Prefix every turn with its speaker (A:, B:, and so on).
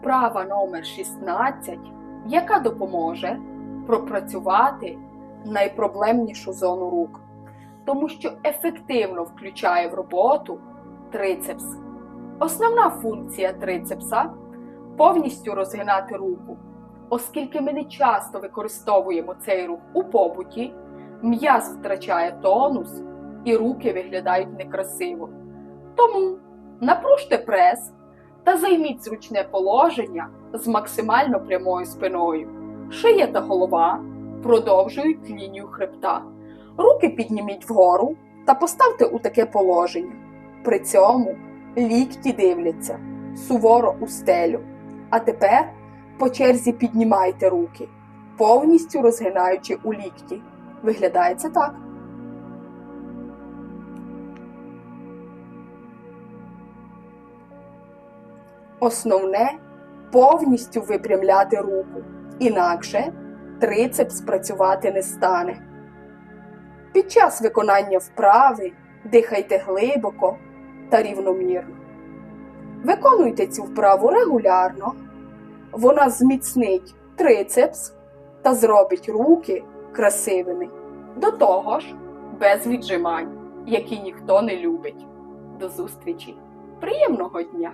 A: вправа номер 16, яка допоможе пропрацювати найпроблемнішу зону рук, тому що ефективно включає в роботу трицепс. Основна функція трицепса повністю розгинати руку. Оскільки ми не часто використовуємо цей рух у побуті, м'яз втрачає тонус і руки виглядають некрасиво. Тому напружте прес та займіть зручне положення з максимально прямою спиною. Шия та голова продовжують лінію хребта. Руки підніміть вгору та поставте у таке положення. При цьому лікті дивляться суворо у стелю. А тепер по черзі піднімайте руки, повністю розгинаючи у лікті. Виглядає це так. Основне повністю випрямляти руку, інакше трицепс працювати не стане. Під час виконання вправи дихайте глибоко та рівномірно. Виконуйте цю вправу регулярно. Вона зміцнить трицепс та зробить руки красивими. До того ж, без віджимань, які ніхто не любить. До зустрічі! Приємного дня!